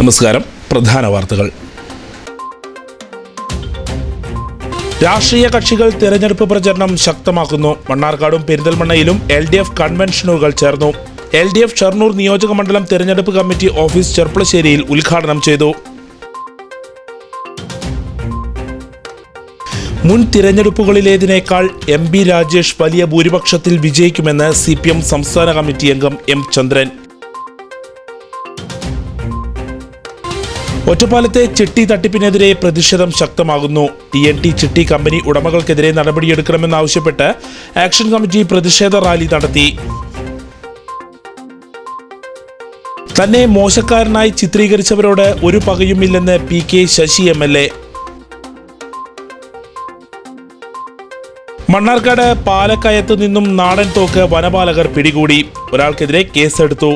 നമസ്കാരം. പ്രധാന വാർത്തകൾ. രാഷ്ട്രീയ കക്ഷികൾ തെരഞ്ഞെടുപ്പ് പ്രചരണം ശക്തമാക്കുന്നു. മണ്ണാർക്കാടും പെരിന്തൽമണ്ണയിലും എൽ ഡി എഫ് കൺവെൻഷനുകൾ ചേർന്നു. എൽ ഡി എഫ് ഷർണൂർ നിയോജക മണ്ഡലം തെരഞ്ഞെടുപ്പ് കമ്മിറ്റി ഓഫീസ് ചെർപ്പളശ്ശേരിയിൽ ഉദ്ഘാടനം ചെയ്തു. മുൻ തിരഞ്ഞെടുപ്പുകളിലേതിനേക്കാൾ എം ബി രാജേഷ് വലിയ ഭൂരിപക്ഷത്തിൽ വിജയിക്കുമെന്ന് സി പി എം സംസ്ഥാന കമ്മിറ്റി അംഗം എം ചന്ദ്രൻ. ഒറ്റപ്പാലത്തെ ചിട്ടി തട്ടിപ്പിനെതിരെ പ്രതിഷേധം ശക്തമാകുന്നു. ടി എൻ ടി ചിട്ടി കമ്പനി ഉടമകൾക്കെതിരെ നടപടിയെടുക്കണമെന്നാവശ്യപ്പെട്ട് ആക്ഷൻ കമ്മിറ്റി പ്രതിഷേധ റാലി നടത്തി. തന്നെ മോശക്കാരനായി ചിത്രീകരിച്ചവരോട് ഒരു പകയുമില്ലെന്ന് P K Sasi M L A. Mannarkkad പാലക്കയത്ത് നിന്നും നാടൻ തോക്ക് വനപാലകർ പിടികൂടി. ഒരാൾക്കെതിരെ കേസെടുത്തു.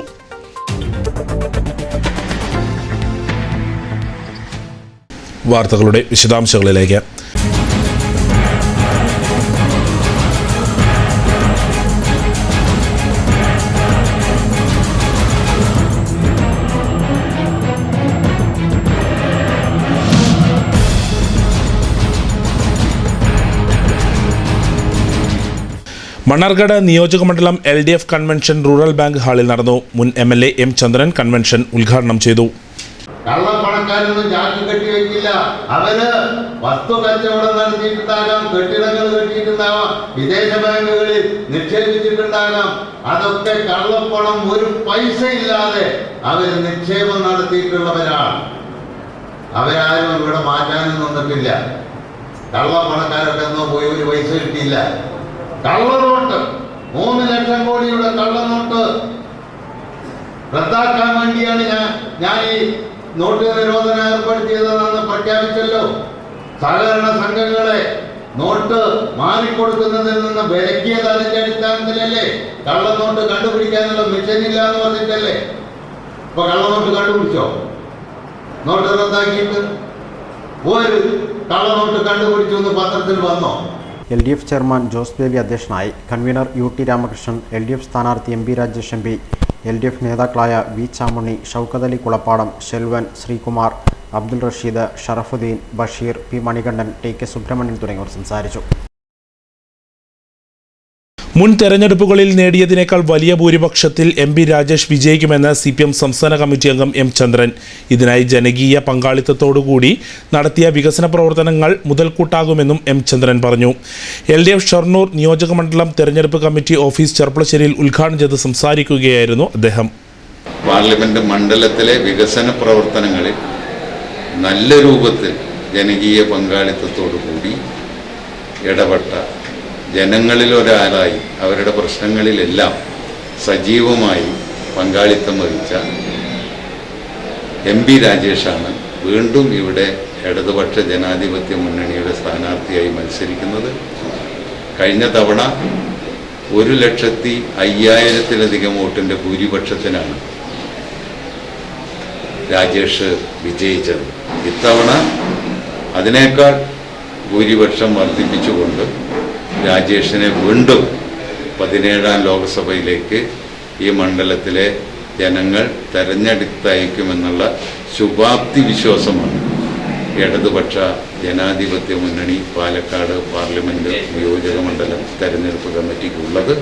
വാർത്തകളുടെ വിശദാംശങ്ങളിലേക്ക്. മണ്ണാർക്കാട് നിയോജക മണ്ഡലം L D F convention rural bank ഹാളിൽ നടന്നു. മുൻ M L A M Chandran convention ഉദ്ഘാടനം ചെയ്തു. കള്ളപ്പണക്കാരൊന്നും ചാക്കി കെട്ടി വെക്കില്ല. അവർ വസ്തു കച്ചവടം നടത്തിയിട്ടുണ്ടാകാം കെട്ടിടങ്ങൾ കെട്ടിയിട്ടുണ്ടാവാം വിദേശ ബാങ്കുകളിൽ നിക്ഷേപിച്ചിട്ടുണ്ടാകാം. അതൊക്കെ കള്ളപ്പണം ഒരു പൈസ ഇല്ലാതെ അവർ നിക്ഷേപം നടത്തിയിട്ടുള്ളവരാണ്. അവരാരും ഇവിടെ മാറ്റാനും നിന്നിട്ടില്ല കള്ളപ്പണക്കാരൊക്കെ ഒന്നും പോയി ഒരു പൈസ കിട്ടിയില്ല. കള്ളനോട്ട് മൂന്ന് ലക്ഷം കോടിയുടെ കള്ളനോട്ട് റദ്ദാക്കാൻ വേണ്ടിയാണ് ഞാൻ ഞാൻ ഈ നോട്ട് നിരോധനം ഏർപ്പെടുത്തിയതെന്ന് പ്രഖ്യാപിച്ചല്ലോ. സഹകരണ സംഘങ്ങളെ നോട്ട് മാറിക്കൊടുക്കുന്നതിൽ നിന്ന് വിലക്കിയത് അതിന്റെ അടിസ്ഥാനത്തിലല്ലേ? കള്ളനോട്ട് കണ്ടുപിടിക്കാനുള്ള മിഷൻ ഇല്ല എന്ന് പറഞ്ഞിട്ടല്ലേ? ഇപ്പൊ കള്ളനോട്ട് കണ്ടുപിടിച്ചോ? നോട്ട് റദ്ദാക്കിയിട്ട് ഒരു കള്ളനോട്ട് കണ്ടുപിടിച്ചു എന്ന് പത്രത്തിൽ വന്നോ? L D F chairman Jose Baby അധ്യക്ഷനായി. Convener U T Ramakrishnan L D F സ്ഥാനാർത്ഥി M P Rajesh M P L D F നേതാക്കളായ V Chamunni Shoukath Ali Kulappadam Shelvan Sreekumar Abdul Rasheed Sharafudheen Basheer P Manikandan T K Subramanian തുടങ്ങിയവർ സംസാരിച്ചു. മുൻ തെരഞ്ഞെടുപ്പുകളിൽ നേടിയതിനേക്കാൾ വലിയ ഭൂരിപക്ഷത്തിൽ M P Rajesh വിജയിക്കുമെന്ന് സി പി എം സംസ്ഥാന കമ്മിറ്റി അംഗം എം ചന്ദ്രൻ. ഇതിനായി ജനകീയ പങ്കാളിത്തത്തോടുകൂടി നടത്തിയ വികസന പ്രവർത്തനങ്ങൾ മുതൽക്കൂട്ടാകുമെന്നും എം ചന്ദ്രൻ പറഞ്ഞു. എൽ ഡി എഫ് ഷൊർണൂർ നിയോജക മണ്ഡലം തെരഞ്ഞെടുപ്പ് കമ്മിറ്റി ഓഫീസ് ചെർപ്പളശ്ശേരിയിൽ ഉദ്ഘാടനം ചെയ്ത് സംസാരിക്കുകയായിരുന്നു അദ്ദേഹം. പാർലമെന്റ് മണ്ഡലത്തിലെ വികസന പ്രവർത്തനങ്ങളിൽ നല്ല രൂപത്തിൽ ജനകീയ പങ്കാളിത്തത്തോടു കൂടി ഇടപെട്ട ജനങ്ങളിൽ ഒരാളായി അവരുടെ പ്രശ്നങ്ങളിലെല്ലാം സജീവമായി പങ്കാളിത്തം വഹിച്ച എം പി രാജേഷാണ് വീണ്ടും ഇവിടെ ഇടതുപക്ഷ ജനാധിപത്യ മുന്നണിയുടെ സ്ഥാനാർത്ഥിയായി മത്സരിക്കുന്നത്. കഴിഞ്ഞ തവണ ഒരു ലക്ഷത്തി അയ്യായിരത്തിലധികം വോട്ടിന്റെ ഭൂരിപക്ഷത്തിനാണ് രാജേഷ് വിജയിച്ചത്. ഇത്തവണ അതിനേക്കാൾ ഭൂരിപക്ഷം വർദ്ധിപ്പിച്ചുകൊണ്ട് രാജേഷിനെ വീണ്ടും പതിനേഴാം ലോക്സഭയിലേക്ക് ഈ മണ്ഡലത്തിലെ ജനങ്ങൾ തെരഞ്ഞെടുത്തയക്കുമെന്നുള്ള ശുഭാപ്തി വിശ്വാസമാണ്. ഇടതുപക്ഷ ജനാധിപത്യ മുന്നണി പാലക്കാട് പാർലമെന്റ് നിയോജക മണ്ഡലം തെരഞ്ഞെടുപ്പ് കമ്മിറ്റിക്കുള്ളത്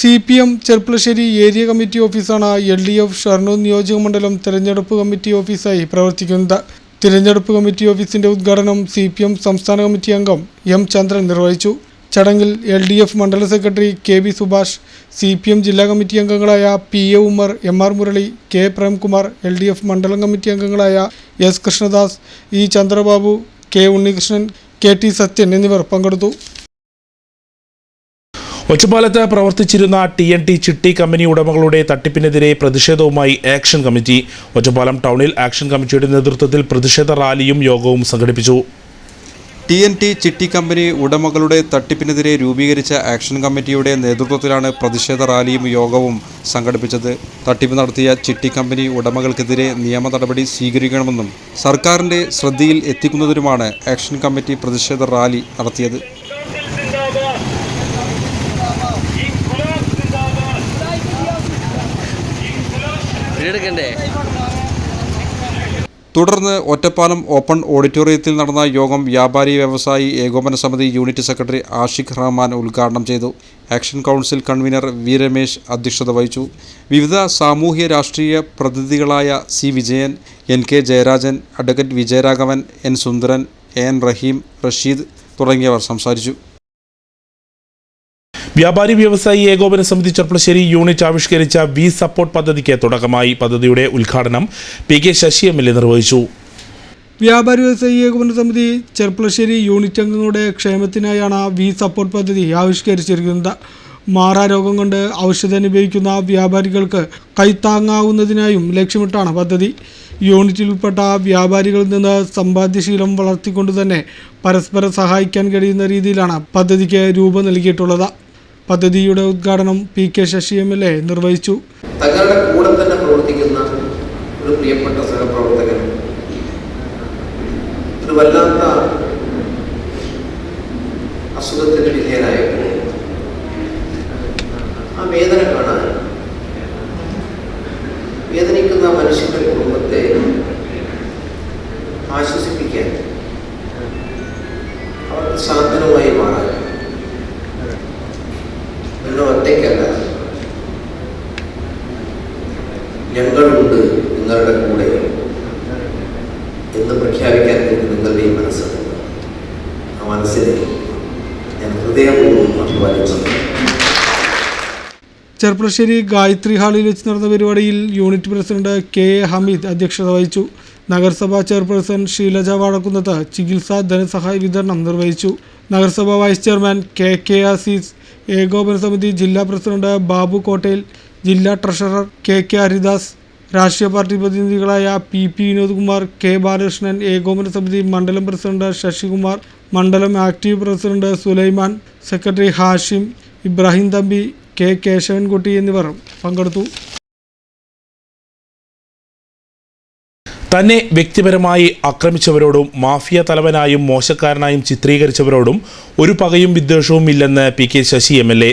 C P M Cherpulassery area committee ഓഫീസാണ് എൽ ഡി എഫ് ഷർണൂർ നിയോജക മണ്ഡലം തെരഞ്ഞെടുപ്പ് കമ്മിറ്റി ഓഫീസായി പ്രവർത്തിക്കുന്നത്. തിരഞ്ഞെടുപ്പ് കമ്മിറ്റി ഓഫീസിന്റെ ഉദ്ഘാടനം സി പി എം സംസ്ഥാന കമ്മിറ്റി അംഗം എം ചന്ദ്രൻ നിർവഹിച്ചു. ചടങ്ങിൽ എൽ ഡി എഫ് മണ്ഡല secretary K B Subhash C P M ജില്ലാ കമ്മിറ്റി അംഗങ്ങളായ P A Ummer M R Murali K Premkumar L D F മണ്ഡലം കമ്മിറ്റി അംഗങ്ങളായ S Krishnadas E Chandrababu K Unnikrishnan K T Sathyan എന്നിവർ പങ്കെടുത്തു. ഒറ്റപ്പാലത്ത് പ്രവർത്തിച്ചിരുന്ന T N T ചിട്ടി company ഉടമകളുടെ തട്ടിപ്പിനെതിരെ പ്രതിഷേധവുമായി ആക്ഷൻ കമ്മിറ്റി. ഒറ്റപ്പാലം ടൗണിൽ ആക്ഷൻ കമ്മിറ്റിയുടെ നേതൃത്വത്തിൽ പ്രതിഷേധ റാലിയും യോഗവും സംഘടിപ്പിച്ചു. ടി എൻ ടി ചിട്ടി കമ്പനി ഉടമകളുടെ തട്ടിപ്പിനെതിരെ രൂപീകരിച്ച ആക്ഷൻ കമ്മിറ്റിയുടെ നേതൃത്വത്തിലാണ് പ്രതിഷേധ റാലിയും യോഗവും സംഘടിപ്പിച്ചത്. തട്ടിപ്പ് നടത്തിയ ചിട്ടി കമ്പനി ഉടമകൾക്കെതിരെ നിയമ നടപടി സ്വീകരിക്കണമെന്നും സർക്കാരിന്റെ ശ്രദ്ധയിൽ എത്തിക്കുന്നതിനുമാണ് ആക്ഷൻ കമ്മിറ്റി പ്രതിഷേധ റാലി നടത്തിയത്. എടുക്കണ്ടേ തുടർന്ന് ഒറ്റപ്പാലം ഓപ്പൺ ഓഡിറ്റോറിയത്തിൽ നടന്ന യോഗം വ്യാപാരി വ്യവസായി ഏകോപന സമിതി യൂണിറ്റ് സെക്രട്ടറി ആഷിഖ് റഹ്മാൻ ഉദ്ഘാടനം ചെയ്തു. Action council convener V Ramesh അധ്യക്ഷത വഹിച്ചു. വിവിധ സാമൂഹ്യ രാഷ്ട്രീയ പ്രതിനിധികളായ C Vijayan N K Jayarajan advocate Vijayaraghavan N Sundaran A N Raheem Rasheed തുടങ്ങിയവർ സംസാരിച്ചു. വ്യാപാരി വ്യവസായി ഏകോപന സമിതി ചെർപ്പളശ്ശേരി യൂണിറ്റ് ആവിഷ്കരിച്ച വി സപ്പോർട്ട് പദ്ധതിക്ക് തുടക്കമായി പദ്ധതിയുടെ ഉദ്ഘാടനം P K Sasi M L A നിർവഹിച്ചു. വ്യാപാരി വ്യവസായി ഏകോപന സമിതി ചെർപ്പളശ്ശേരി യൂണിറ്റ് അംഗങ്ങളുടെ ക്ഷേമത്തിനായാണ് വി സപ്പോർട്ട് പദ്ധതി ആവിഷ്കരിച്ചിരിക്കുന്നത്. മാറാരോഗം കൊണ്ട് ഔഷധം അനുഭവിക്കുന്ന വ്യാപാരികൾക്ക് കൈത്താങ്ങാവുന്നതിനായും ലക്ഷ്യമിട്ടാണ് പദ്ധതി. യൂണിറ്റിൽ ഉൾപ്പെട്ട വ്യാപാരികളിൽ നിന്ന് സമ്പാദ്യശീലം വളർത്തിക്കൊണ്ട് തന്നെ പരസ്പരം സഹായിക്കാൻ കഴിയുന്ന രീതിയിലാണ് പദ്ധതിക്ക് രൂപം നൽകിയിട്ടുള്ളത്. പദ്ധതിയുടെ ഉദ്ഘാടനം P K Sasi M L A നിർവഹിച്ചു. തങ്ങളുടെ കൂടെ തന്നെ പ്രവർത്തിക്കുന്ന ഒരു പ്രിയപ്പെട്ട സഹപ്രവർത്തകൻ. ഒരു വല്ലാത്ത അസുഖത്തിന് വിധേയനായപ്പോൾ ആ വേദന കാണാൻ വേദനിക്കുന്ന മനുഷ്യന്റെ ചെർപ്പളശ്ശേരി ഗായത്രി ഹാളിൽ വെച്ച് നടന്ന പരിപാടിയിൽ unit president K A Hameed അധ്യക്ഷത വഹിച്ചു. നഗരസഭാ ചെയർപേഴ്സൺ ശീലജ വാഴക്കുന്നത്ത് ചികിത്സാ ധനസഹായ വിതരണം നിർവഹിച്ചു. നഗരസഭാ vice chairman K K Azees ഏകോപന സമിതി ജില്ലാ പ്രസിഡന്റ് ബാബു കോട്ടയിൽ ജില്ലാ ട്രഷറർ കെ കെ ഹരിദാസ് രാഷ്ട്രീയ party പ്രതിനിധികളായ P P Vinodkumar K Balakrishnan ഏകോപന സമിതി മണ്ഡലം പ്രസിഡന്റ് ശശികുമാർ മണ്ഡലം active president Sulaiman secretary Hashim Ibrahim Thampi K Kesavankutty എന്നിവർ പങ്കെടുത്തു. തന്നെ വ്യക്തിപരമായി ആക്രമിച്ചവരോടും മാഫിയ തലവനായും മോശക്കാരനായും ചിത്രീകരിച്ചവരോടും ഒരു പകയും വിദ്വേഷവും ഇല്ലെന്ന് P K Sasi M L A.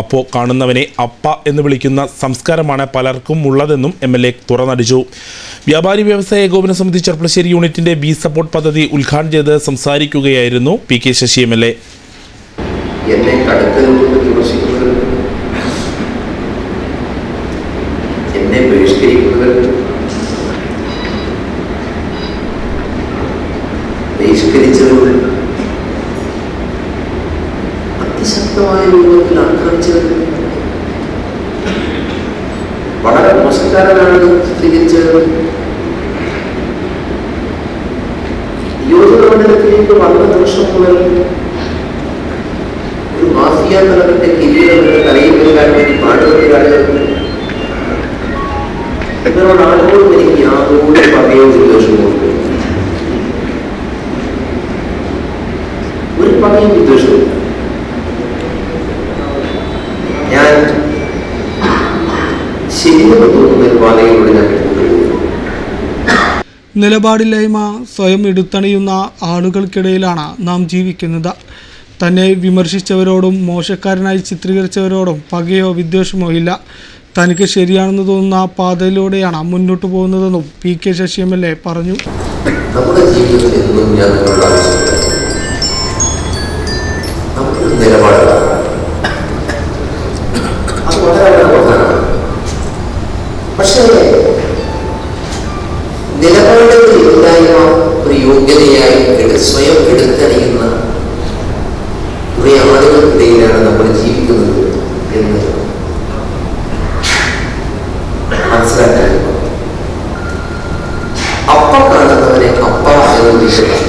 അപ്പോൾ കാണുന്നവനെ അപ്പ എന്ന് വിളിക്കുന്ന സംസ്കാരമാണ് പലർക്കും ഉള്ളതെന്നും എം എൽ എ തുറന്നടിച്ചു. വ്യാപാരി വ്യവസായ ഏകോപന സമിതി ചെർപ്പളശ്ശേരി യൂണിറ്റിന്റെ ബി സപ്പോർട്ട് പദ്ധതി ഉദ്ഘാടനം ചെയ്ത് സംസാരിക്കുകയായിരുന്നു P K Sasi M L A. എന്നെ കൊണ്ട് വിമർശിക്കുന്നവർ എന്നെ ബഹിഷ്കരിക്കുന്നവർ ബഹിഷ്കരിച്ചവർ അതിശക്തമായ രൂപത്തിൽ ആക്രമിച്ചവർ വളരെ മോശക്കാരനാണ് ചിത്രീകരിച്ചവർ നിയോജക മണ്ഡലത്തിലേക്ക് വന്ന ദിവസം മുതൽ ഒരു മാഫിയ തലത്തിന്റെ കിരീടമെന്ന് തലയിൽ വെക്കാൻ വേണ്ടി പാടുപെട്ട ആളുകൾക്ക് ഇവരോട് ആളുകളോട് എനിക്ക് യാതൊരു പകയോ വിദ്വേഷമോ ഇല്ല. ഒരു പകയും വിദ്വേഷവും ഇല്ല. ഞാൻ ശരിയെന്ന് തോന്നുന്ന ഒരു പാതയിലൂടെ ഞാൻ നിലപാടില്ലായ്മ സ്വയം എടുത്തണിയുന്ന ആളുകൾക്കിടയിലാണ് നാം ജീവിക്കുന്നത്. തന്നെ വിമർശിച്ചവരോടും മോശക്കാരനായി ചിത്രീകരിച്ചവരോടും പകയോ വിദ്വേഷമോ ഇല്ല. തനിക്ക് ശരിയാണെന്ന് തോന്നുന്ന പാതയിലൂടെയാണ് മുന്നോട്ട് പോകുന്നതെന്നും P K Sasi M L A പറഞ്ഞു. നമ്മുടെ ജീവിതത്തിൽ എന്നും ഞാൻ നിങ്ങളോട് പക്ഷേ നിലപാടുകൾ ഇല്ലായ്മ ഒരു യോഗ്യതയായി സ്വയം എടുത്തറിയുന്ന കുറേ ആളുകൾക്കിടയിലാണ് നമ്മൾ ജീവിക്കുന്നത് എന്ന് മനസ്സിലാക്കാൻ അപ്പ കാണുന്നവനെ അപ്പ എന്ന് വിളിക്കുന്ന.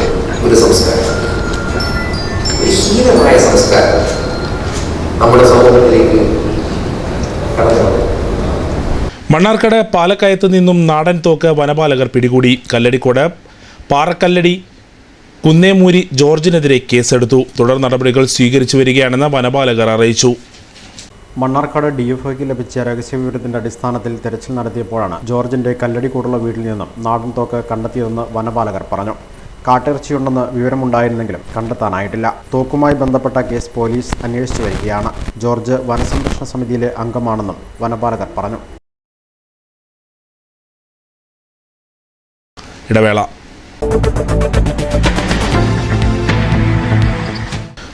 മണ്ണാർക്കട് പാലക്കയത്ത് നിന്നും നാടൻ തോക്ക് വനപാലകർ പിടികൂടി. കല്ലടിക്കോട് പാറക്കല്ലടി കുന്നേമൂരി ജോർജിനെതിരെ കേസെടുത്തു. തുടർ നടപടികൾ സ്വീകരിച്ചു വരികയാണെന്ന് വനപാലകർ അറിയിച്ചു. മണ്ണാർക്കാട് ഡി എഫ് ഒക്ക് ലഭിച്ച രഹസ്യവിവരത്തിന്റെ അടിസ്ഥാനത്തിൽ തെരച്ചിൽ നടത്തിയപ്പോഴാണ് ജോർജിന്റെ കല്ലടിക്കൂടുള്ള വീട്ടിൽ നിന്നും നാടൻ തോക്ക് കണ്ടെത്തിയതെന്ന് വനപാലകർ പറഞ്ഞു. കാട്ടിറച്ചിയുണ്ടെന്ന് വിവരമുണ്ടായിരുന്നെങ്കിലും കണ്ടെത്താനായിട്ടില്ല. തോക്കുമായി ബന്ധപ്പെട്ട കേസ് പോലീസ് അന്വേഷിച്ചു വരികയാണ്. ജോർജ് വനസംരക്ഷണ സമിതിയിലെ അംഗമാണെന്നും വനപാലകർ പറഞ്ഞു. ഇടവേള.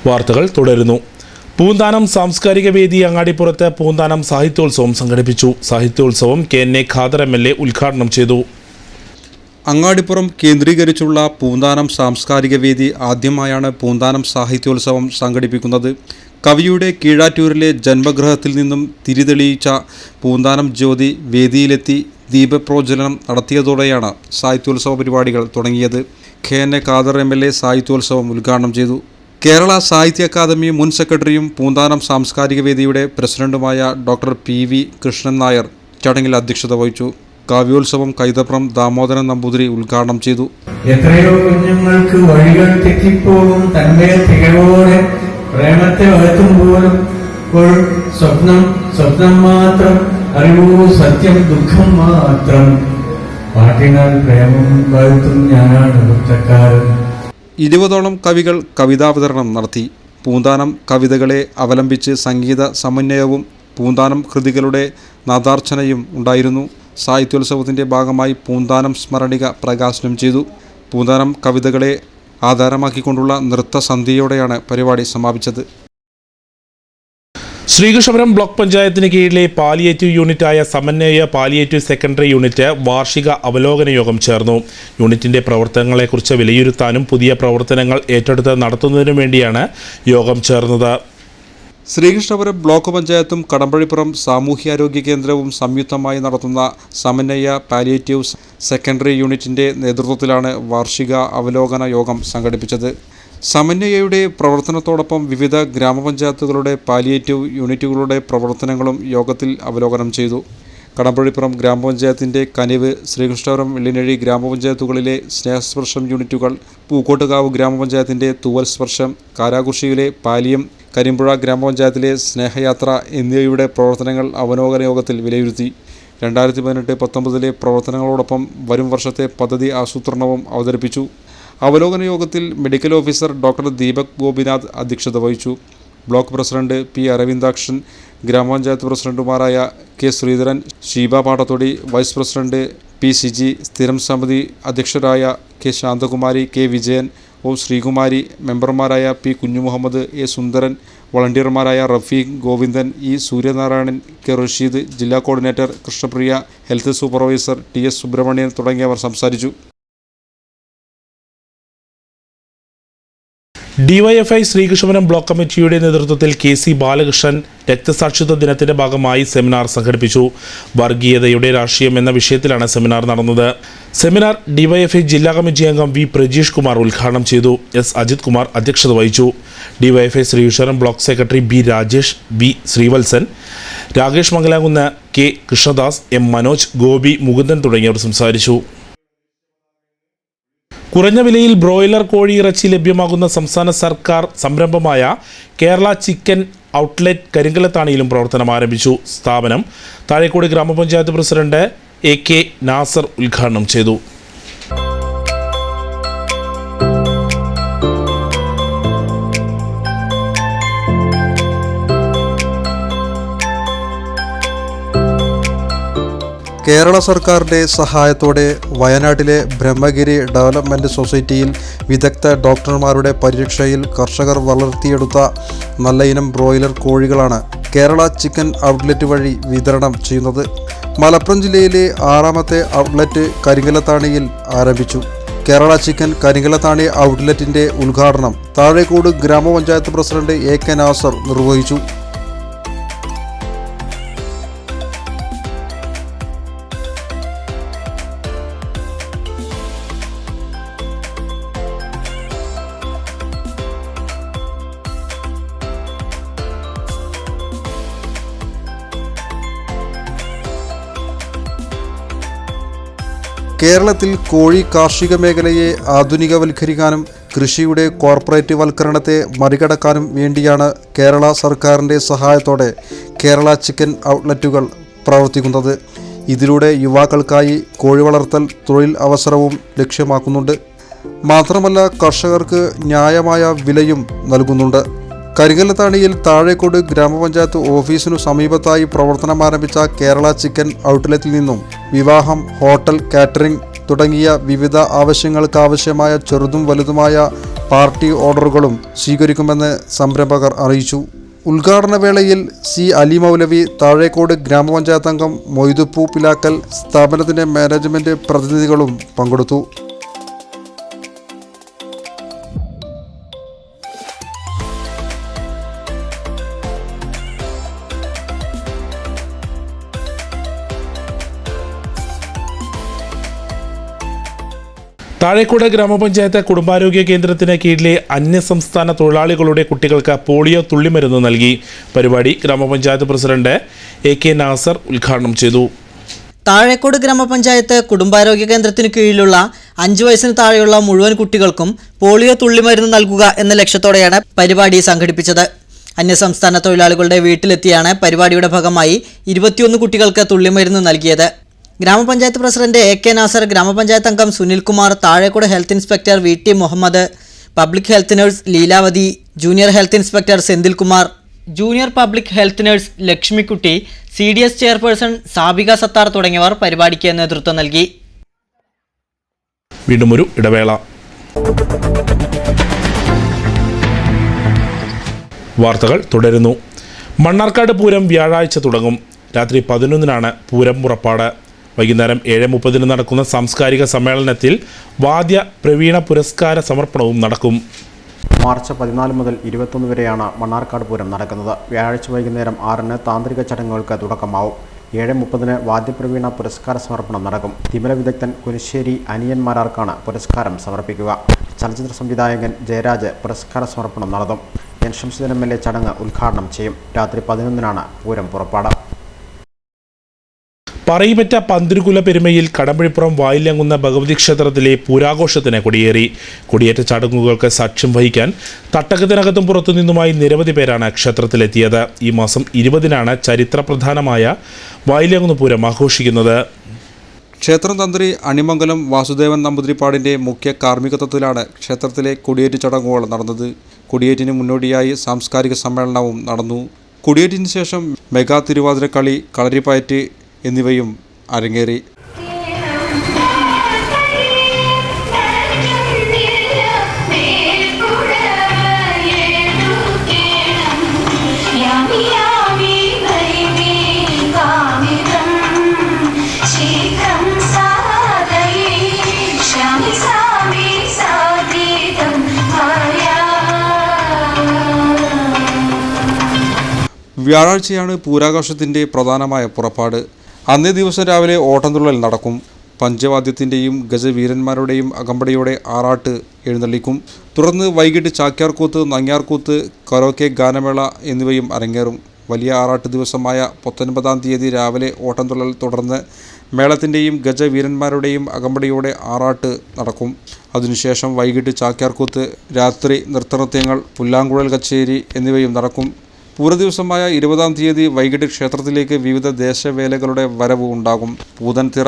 വാർത്തകൾ തുടരുന്നു. പൂന്താനം സാംസ്കാരിക വേദി അങ്ങാടിപ്പുറത്ത് പൂന്താനം സാഹിത്യോത്സവം സംഘടിപ്പിച്ചു. സാഹിത്യോത്സവം K N A Khader M L A ഉദ്ഘാടനം ചെയ്തു. അങ്ങാടിപ്പുറം കേന്ദ്രീകരിച്ചുള്ള പൂന്താനം സാംസ്കാരിക വേദി ആദ്യമായാണ് പൂന്താനം സാഹിത്യോത്സവം സംഘടിപ്പിക്കുന്നത്. കവിയുടെ കീഴാറ്റൂരിലെ ജന്മഗ്രഹത്തിൽ നിന്നും തിരിതെളിയിച്ച പൂന്താനം ജ്യോതി വേദിയിലെത്തി ദീപപ്രോജ്വലനം നടത്തിയതോടെയാണ് സാഹിത്യോത്സവ പരിപാടികൾ തുടങ്ങിയത്. K N A Khader M L A സാഹിത്യോത്സവം ഉദ്ഘാടനം ചെയ്തു. കേരള സാഹിത്യ അക്കാദമി മുൻ സെക്രട്ടറിയും പൂന്താനം സാംസ്കാരിക വേദിയുടെ പ്രസിഡന്റുമായ doctor P V Krishnan Nair ചടങ്ങിൽ അധ്യക്ഷത വഹിച്ചു. കാവ്യോത്സവം കൈതപ്രം ദാമോദരൻ നമ്പൂതിരി ഉദ്ഘാടനം ചെയ്തു. എത്രയോ കുഞ്ഞുങ്ങൾക്ക് വഴികൾ തെറ്റിപ്പോകും തന്റെ തികവോടെ പ്രേമത്തെ വളർത്തുമ്പോഴും സ്വപ്നം സ്വപ്നം മാത്രം അറിവൂ സത്യം ദുഃഖം മാത്രം. പാട്ടിനാൽ പ്രേമം വരുത്തും ഞാനാണ് കുറ്റക്കാരൻ. ഇരുപതോളം കവികൾ കവിതാവതരണം നടത്തി. പൂന്താനം കവിതകളെ അവലംബിച്ച് സംഗീത സമന്വയവും പൂന്താനം കൃതികളുടെ നാദാർച്ചനയും ഉണ്ടായിരുന്നു. സാഹിത്യോത്സവത്തിന്റെ ഭാഗമായി പൂന്താനം സ്മരണിക പ്രകാശനം ചെയ്തു. പൂന്താനം കവിതകളെ ആധാരമാക്കിക്കൊണ്ടുള്ള നൃത്തസന്ധ്യയോടെയാണ് പരിപാടി സമാപിച്ചത്. ശ്രീകൃഷ്ണപുരം ബ്ലോക്ക് പഞ്ചായത്തിന് കീഴിലെ പാലിയേറ്റീവ് യൂണിറ്റായ സമന്വയ പാലിയേറ്റീവ് സെക്കൻഡറി യൂണിറ്റ് വാർഷിക അവലോകന യോഗം ചേർന്നു. യൂണിറ്റിന്റെ പ്രവർത്തനങ്ങളെക്കുറിച്ച് വിലയിരുത്താനും പുതിയ പ്രവർത്തനങ്ങൾ ഏറ്റെടുത്ത് നടത്തുന്നതിനും വേണ്ടിയാണ് യോഗം ചേർന്നത്. ശ്രീകൃഷ്ണപുരം ബ്ലോക്ക് പഞ്ചായത്തും കടമ്പഴിപ്പുറം സാമൂഹ്യാരോഗ്യ കേന്ദ്രവും സംയുക്തമായി നടത്തുന്ന സമന്വയ പാലിയേറ്റീവ് സെക്കൻഡറി യൂണിറ്റിന്റെ നേതൃത്വത്തിലാണ് വാർഷിക അവലോകന യോഗം സംഘടിപ്പിച്ചത്. സമന്വയയുടെ പ്രവർത്തനത്തോടൊപ്പം വിവിധ ഗ്രാമപഞ്ചായത്തുകളുടെ പാലിയേറ്റീവ് യൂണിറ്റുകളുടെ പ്രവർത്തനങ്ങളും യോഗത്തിൽ അവലോകനം ചെയ്തു. കടമ്പഴിപ്പുറം ഗ്രാമപഞ്ചായത്തിന്റെ കനിവ് ശ്രീകൃഷ്ണപുരം വെള്ളിനഴി ഗ്രാമപഞ്ചായത്തുകളിലെ സ്നേഹസ്പർശം യൂണിറ്റുകൾ പൂക്കോട്ടുകാവ് ഗ്രാമപഞ്ചായത്തിന്റെ തൂവൽ സ്പർശം കാരാകുഷിയിലെ പാലിയം കരിമ്പുഴ ഗ്രാമപഞ്ചായത്തിലെ സ്നേഹയാത്ര എന്നിവയുടെ പ്രവർത്തനങ്ങൾ അവലോകന യോഗത്തിൽ വിലയിരുത്തി. രണ്ടായിരത്തി പതിനെട്ട് പത്തൊമ്പതിലെ പ്രവർത്തനങ്ങളോടൊപ്പം വരും വർഷത്തെ പദ്ധതി ആസൂത്രണവും അവതരിപ്പിച്ചു. അവലോകന യോഗത്തിൽ medical officer doctor Deepak Gopinath അധ്യക്ഷത വഹിച്ചു. Block president P Aravindakshan grama panchayat പ്രസിഡന്റുമാരായ K Sreedharan Sheeba Pattathodi vice president P Siji സ്ഥിരം സമിതി അധ്യക്ഷരായ K Santhakumari K Vijayan O Sreekumari മെമ്പർമാരായ പി കുഞ്ഞുമുഹമ്മദ് എ സുന്ദരൻ വളണ്ടിയർമാരായ റഫീഖ് ഗോവിന്ദൻ ഇ സൂര്യനാരായണൻ കെ റഷീദ് ജില്ലാ coordinator Krishnapriya health supervisor T S Subrahmanian തുടങ്ങിയവർ സംസാരിച്ചു. DYFI Sreekrishnapuram block കമ്മിറ്റിയുടെ നേതൃത്വത്തിൽ കെ സി ബാലകൃഷ്ണൻ രക്തസാക്ഷിത്വ ദിനത്തിന്റെ ഭാഗമായി സെമിനാർ സംഘടിപ്പിച്ചു. വർഗീയതയുടെ രാഷ്ട്രീയം എന്ന വിഷയത്തിലാണ് സെമിനാർ നടന്നത്. സെമിനാർ ഡിവൈഎഫ്ഐ ജില്ലാ കമ്മിറ്റി അംഗം വി പ്രജീഷ് കുമാർ ഉദ്ഘാടനം ചെയ്തു. എസ് അജിത് കുമാർ അധ്യക്ഷത വഹിച്ചു. DYFI Sreekrishnapuram block secretary B Rajesh B Sreevalsan Rakesh Mangalakunnu K Krishnadas M Manoj Gopi Mukundan തുടങ്ങിയവർ സംസാരിച്ചു. കുറഞ്ഞ വിലയിൽ ബ്രോയിലർ കോഴി ഇറച്ചി ലഭ്യമാകുന്ന സംസ്ഥാന സർക്കാർ സംരംഭമായ കേരള ചിക്കൻ ഔട്ട്ലെറ്റ് കരിങ്കലത്താണിയിലും പ്രവർത്തനം ആരംഭിച്ചു. സ്ഥാപനം താഴേക്കോട് ഗ്രാമപഞ്ചായത്ത് പ്രസിഡന്റ് എ കെ നാസർ ഉദ്ഘാടനം ചെയ്തു. കേരള സർക്കാരിന്റെ സഹായത്തോടെ വയനാട്ടിലെ ബ്രഹ്മഗിരി ഡെവലപ്മെന്റ് സൊസൈറ്റിയിൽ വിദഗ്ധ ഡോക്ടർമാരുടെ പരീക്ഷയിൽ കർഷകർ വളർത്തിയെടുത്ത നല്ല ഇനം ബ്രോയിലർ കോഴികളാണ് കേരള ചിക്കൻ ഔട്ട്ലെറ്റ് വഴി വിതരണം ചെയ്യുന്നത്. മലപ്പുറം ജില്ലയിലെ ആറാമത്തെ ഔട്ട്ലെറ്റ് കരിങ്കലത്താണിയിൽ ആരംഭിച്ചു. കേരള ചിക്കൻ കരിങ്കലത്താണി ഔട്ട്ലെറ്റിന്റെ ഉദ്ഘാടനം താഴേക്കോട് ഗ്രാമപഞ്ചായത്ത് പ്രസിഡന്റ് എ കെ നാസർ നിർവഹിച്ചു. കേരളത്തിൽ കോഴി കാർഷിക മേഖലയെ ആധുനികവൽക്കരിക്കാനും കൃഷിയുടെ കോർപ്പറേറ്റ് വൽക്കരണത്തെ മറികടക്കാനും വേണ്ടിയാണ് കേരള സർക്കാരിന്റെ സഹായത്തോടെ കേരള ചിക്കൻ ഔട്ട്ലെറ്റുകൾ പ്രവർത്തിക്കുന്നത്. ഇതിലൂടെ യുവാക്കൾക്കായി കോഴി വളർത്തൽ തൊഴിൽ അവസരവും ലക്ഷ്യമാക്കുന്നുണ്ട്. മാത്രമല്ല കർഷകർക്ക് ന്യായമായ വിലയും നൽകുന്നുണ്ട്. കരിങ്കല്ലത്താണിയിൽ താഴേക്കോട് ഗ്രാമപഞ്ചായത്ത് ഓഫീസിനു സമീപത്തായി പ്രവർത്തനം ആരംഭിച്ച കേരള ചിക്കൻ ഔട്ട്ലെറ്റിൽ നിന്നും വിവാഹം ഹോട്ടൽ കാറ്ററിംഗ് തുടങ്ങിയ വിവിധ ആവശ്യങ്ങൾക്കാവശ്യമായ ചെറുതും വലുതുമായ പാർട്ടി ഓർഡറുകളും സ്വീകരിക്കുമെന്ന് സംരംഭകർ അറിയിച്ചു. ഉദ്ഘാടന വേളയിൽ സി അലി മൗലവി താഴേക്കോട് ഗ്രാമപഞ്ചായത്ത് അംഗം മൊയ്തുപ്പൂ പിലാക്കൽ സ്ഥാപനത്തിന്റെ മാനേജ്മെന്റ് പ്രതിനിധികളും പങ്കെടുത്തു. താഴേക്കൂട് ഗ്രാമപഞ്ചായത്ത് കുടുംബാരോഗ്യ കേന്ദ്രത്തിന് കീഴിലെ അന്യസംസ്ഥാന തൊഴിലാളികളുടെ കുട്ടികൾക്ക് പോളിയോ തുള്ളിമരുന്ന് നൽകി. പരിപാടി ഗ്രാമപഞ്ചായത്ത് പ്രസിഡന്റ് എ കെ നാസർ ഉദ്ഘാടനം ചെയ്തു. താഴേക്കോട് ഗ്രാമപഞ്ചായത്ത് കുടുംബാരോഗ്യ കേന്ദ്രത്തിന് കീഴിലുള്ള അഞ്ചു വയസ്സിന് താഴെയുള്ള മുഴുവൻ കുട്ടികൾക്കും പോളിയോ തുള്ളിമരുന്ന് നൽകുക എന്ന ലക്ഷ്യത്തോടെയാണ് പരിപാടി സംഘടിപ്പിച്ചത്. അന്യസംസ്ഥാന തൊഴിലാളികളുടെ വീട്ടിലെത്തിയാണ് പരിപാടിയുടെ ഭാഗമായി ഇരുപത്തിയൊന്ന് കുട്ടികൾക്ക് തുള്ളിമരുന്ന് നൽകിയത്. ഗ്രാമപഞ്ചായത്ത് പ്രസിഡന്റ് എ കെ നാസർ ഗ്രാമപഞ്ചായത്ത് അംഗം Sunilkumar Thazhekode health inspector V T Muhammed public health nurse Leelavathi junior health inspector Senthilkumar. Junior public health nurse Lakshmikutty C D S chairperson Sabika Sathar തുടങ്ങിയവർ പരിപാടിക്ക് നേതൃത്വം നൽകി. വീണ്ടും ഒരു ഇടവേള. വാർത്തകൾ തുടരുന്നു. മണ്ണാർക്കാട് പൂരം വ്യാഴാഴ്ച തുടങ്ങും. രാത്രി പതിനൊന്നിനാണ് പൂരം പുറപ്പാട് വൈകുന്നേരം ഏഴ് മുപ്പതിന് നടക്കുന്ന സാംസ്കാരിക സമ്മേളനത്തിൽ വാദ്യ പ്രവീണ പുരസ്കാര സമർപ്പണവും നടക്കും. മാർച്ച് പതിനാല് മുതൽ ഇരുപത്തൊന്ന് വരെയാണ് മണ്ണാർക്കാട് പൂരം നടക്കുന്നത്. വ്യാഴാഴ്ച വൈകുന്നേരം ആറിന് താന്ത്രിക ചടങ്ങുകൾക്ക് തുടക്കമാവും. ഏഴ് മുപ്പതിന് വാദ്യപ്രവീണ പുരസ്കാര സമർപ്പണം നടക്കും. തിമല വിദഗ്ധൻ കുനിശ്ശേരി അനിയന്മാരാർക്കാണ് പുരസ്കാരം സമർപ്പിക്കുക. ചലച്ചിത്ര സംവിധായകൻ ജയരാജ് പുരസ്കാര സമർപ്പണം നടത്തും. N Shamsuddin M L A ചടങ്ങ് ഉദ്ഘാടനം ചെയ്യും. രാത്രി പതിനൊന്നിനാണ് പൂരം പുറപ്പാട്. പറയിപ്പറ്റ പന്തിരുകുല പെരുമയിൽ കടമ്പഴിപ്പുറം വായിലങ്ങുന്ന ഭഗവതി ക്ഷേത്രത്തിലെ പൂരാഘോഷത്തിന് കൊടിയേറി. കൊടിയേറ്റ ചടങ്ങുകൾക്ക് സാക്ഷ്യം വഹിക്കാൻ തട്ടകത്തിനകത്തും പുറത്തു നിന്നുമായി നിരവധി പേരാണ് ക്ഷേത്രത്തിലെത്തിയത്. ഈ മാസം ഇരുപതിനാണ് ചരിത്രപ്രധാനമായ വായിലങ്ങുന്ന പൂരം ആഘോഷിക്കുന്നത്. ക്ഷേത്രം തന്ത്രി അണിമംഗലം വാസുദേവൻ നമ്പൂതിരിപ്പാടിന്റെ മുഖ്യ കാർമ്മികത്വത്തിലാണ് ക്ഷേത്രത്തിലെ കൊടിയേറ്റ് ചടങ്ങുകൾ നടന്നത്. കൊടിയേറ്റിന് മുന്നോടിയായി സാംസ്കാരിക സമ്മേളനവും നടന്നു. കൊടിയേറ്റിന് ശേഷം മെഗാ തിരുവാതിരക്കളി കളരിപ്പയറ്റ് എന്നിവയും അരങ്ങേറി. വ്യാഴാഴ്ചയാണ് പൂരാഘോഷത്തിന്റെ പ്രധാനമായ പുറപ്പാട്. അന്നേ ദിവസം രാവിലെ ഓട്ടംതുള്ളൽ നടക്കും. പഞ്ചവാദ്യത്തിന്റെയും ഗജവീരന്മാരുടെയും അകമ്പടിയോടെ ആറാട്ട് എഴുന്നള്ളിക്കും. തുടർന്ന് വൈകിട്ട് ചാക്യാർകൂത്ത് നങ്ങ്യാർകൂത്ത് കരോക്കെ ഗാനമേള എന്നിവയും അരങ്ങേറും. വലിയ ആറാട്ട് ദിവസമായ പത്തൊൻപതാം തീയതി രാവിലെ ഓട്ടംതുള്ളൽ തുടർന്ന് മേളത്തിന്റെയും ഗജവീരന്മാരുടെയും അകമ്പടിയോടെ ആറാട്ട് നടക്കും. അതിനുശേഷം വൈകിട്ട് ചാക്യാർകൂത്ത് രാത്രി നൃത്തനൃത്യങ്ങൾ പുല്ലാങ്കുഴൽ കച്ചേരി എന്നിവയും നടക്കും. പൂരദിവസമായ ഇരുപതാം തീയതി വൈകിട്ട് ക്ഷേത്രത്തിലേക്ക് വിവിധ ദേശവേലകളുടെ വരവ് ഉണ്ടാകും. പൂതൻതിറ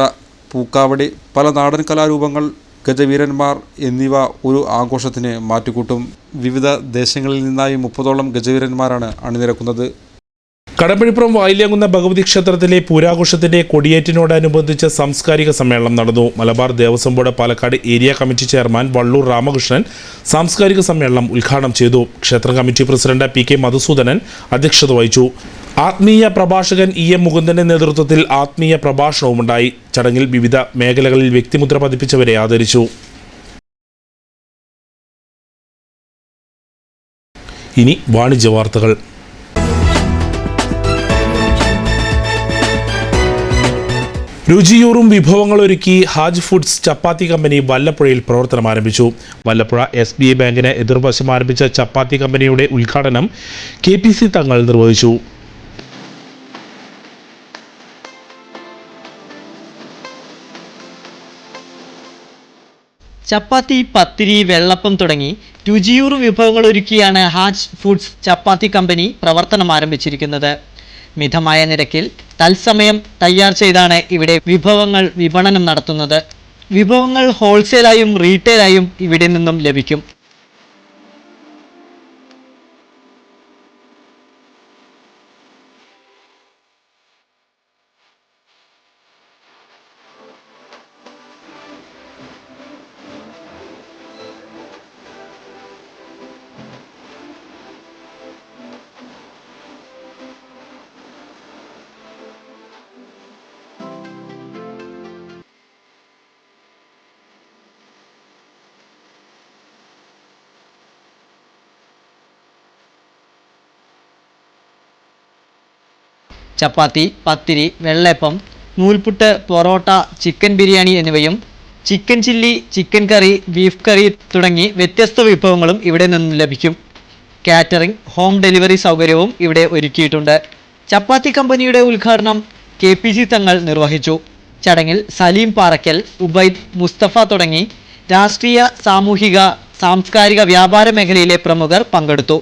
പൂക്കാവടി പല നാടൻ കലാരൂപങ്ങൾ ഗജവീരന്മാർ എന്നിവ ഒരു ആഘോഷത്തിന് മാറ്റുകൂട്ടും. വിവിധ ദേശങ്ങളിൽ നിന്നായി മുപ്പതോളം ഗജവീരന്മാരാണ് അണിനിരക്കുന്നത്. കടമ്പഴിപ്പുറം വായിലങ്ങുന്ന ഭഗവതി ക്ഷേത്രത്തിലെ പൂരാഘോഷത്തിന്റെ കൊടിയേറ്റിനോടനുബന്ധിച്ച് സാംസ്കാരിക സമ്മേളനം നടന്നു. Malabar Devaswom board Palakkad area committee chairman Valloor Ramakrishnan സാംസ്കാരിക സമ്മേളനം ഉദ്ഘാടനം ചെയ്തു. ക്ഷേത്ര committee president P K Madhusoodanan അധ്യക്ഷത വഹിച്ചു. ആത്മീയ പ്രഭാഷകൻ ഇ എം മുകുന്ദന്റെ നേതൃത്വത്തിൽ ആത്മീയ പ്രഭാഷണവുമുണ്ടായി ചടങ്ങിൽ വിവിധ മേഖലകളിൽ വ്യക്തിമുദ്ര പതിപ്പിച്ചവരെ ആദരിച്ചു. ഇനി വാണിജ്യ വാർത്തകൾ. രുചിയൂറും വിഭവങ്ങളൊരുക്കി ഹാജ് ഫുഡ്സ് ചപ്പാത്തി കമ്പനി വല്ലപ്പുഴയിൽ പ്രവർത്തനം ആരംഭിച്ചു. വല്ലപ്പുഴ എസ് ബി ഐ ബാങ്കിന് എതിർവശം ആരംഭിച്ച ചപ്പാത്തി കമ്പനിയുടെ ഉദ്ഘാടനം കെ പി സി തങ്ങൾ നിർവഹിച്ചു. ചപ്പാത്തി പത്തിരി വെള്ളപ്പം തുടങ്ങി രുചിയൂർ വിഭവങ്ങൾ ഒരുക്കിയാണ് ഹാജ് ഫുഡ്സ് ചപ്പാത്തി കമ്പനി പ്രവർത്തനം ആരംഭിച്ചിരിക്കുന്നത്. മിതമായ നിരക്കിൽ തത്സമയം തയ്യാർ ചെയ്താണ് ഇവിടെ വിഭവങ്ങൾ വിപണനം നടത്തുന്നത്. വിഭവങ്ങൾ ഹോൾസെയിലായും റീറ്റെയിലായും ഇവിടെ നിന്നും ലഭിക്കും. ചപ്പാത്തി പത്തിരി വെള്ളയപ്പം നൂൽപുട്ട് പൊറോട്ട ചിക്കൻ ബിരിയാണി എന്നിവയും chicken chilli chicken curry beef curry തുടങ്ങി വ്യത്യസ്ത വിഭവങ്ങളും ഇവിടെ നിന്നും ലഭിക്കും. കാറ്ററിംഗ് ഹോം ഡെലിവറി സൗകര്യവും ഇവിടെ ഒരുക്കിയിട്ടുണ്ട്. ചപ്പാത്തി കമ്പനിയുടെ ഉദ്ഘാടനം കെ പി ജി തങ്ങൾ നിർവഹിച്ചു. ചടങ്ങിൽ സലീം പാറക്കൽ ഉബൈദ് മുസ്തഫ തുടങ്ങി. രാഷ്ട്രീയ സാമൂഹിക സാംസ്കാരിക വ്യാപാര മേഖലയിലെ പ്രമുഖർ പങ്കെടുത്തു.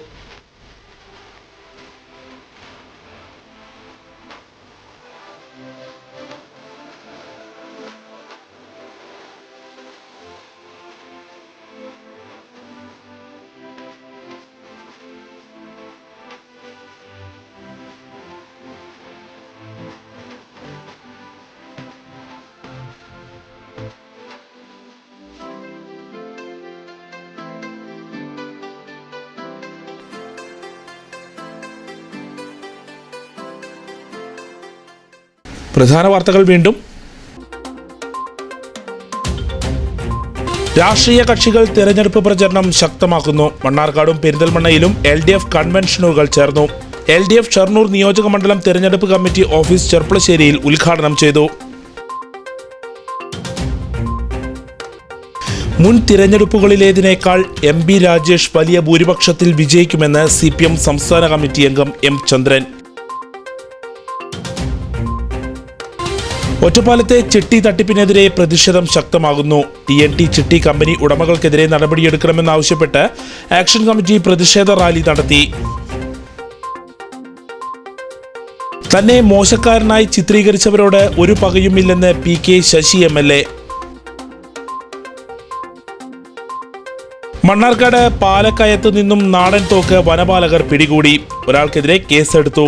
പ്രധാന വാർത്തകൾ വീണ്ടും. രാഷ്ട്രീയ കക്ഷികൾ തെരഞ്ഞെടുപ്പ് പ്രചരണം ശക്തമാക്കുന്നു. മണ്ണാർക്കാടും പെരിന്തൽമണ്ണയിലും എൽ ഡി എഫ് കൺവെൻഷനുകൾ ചേർന്നു. എൽ ഡി എഫ് ഷർണൂർ നിയോജക മണ്ഡലം തെരഞ്ഞെടുപ്പ് കമ്മിറ്റി ഓഫീസ് ചെർപ്പളശ്ശേരിയിൽ ഉദ്ഘാടനം ചെയ്തു. മുൻ തിരഞ്ഞെടുപ്പുകളിലേതിനേക്കാൾ എം ബി രാജേഷ് വലിയ ഭൂരിപക്ഷത്തിൽ വിജയിക്കുമെന്ന് സി സംസ്ഥാന കമ്മിറ്റി അംഗം എം ചന്ദ്രൻ. ഒറ്റപ്പാലത്തെ ചിട്ടി തട്ടിപ്പിനെതിരെ പ്രതിഷേധം ശക്തമാകുന്നു. ടി എൻ ടി ചിട്ടി കമ്പനി ഉടമകൾക്കെതിരെ നടപടിയെടുക്കണമെന്നാവശ്യപ്പെട്ട് ആക്ഷൻ കമ്മിറ്റി പ്രതിഷേധ റാലി നടത്തി. തന്നെ മോശക്കാരനായി ചിത്രീകരിച്ചവരോട് ഒരു പകയുമില്ലെന്ന് P K Sasi M L A. Mannarkkad പാലക്കയത്ത് നിന്നും നാടൻ തോക്ക് വനപാലകർ പിടികൂടി. ഒരാൾക്കെതിരെ കേസെടുത്തു.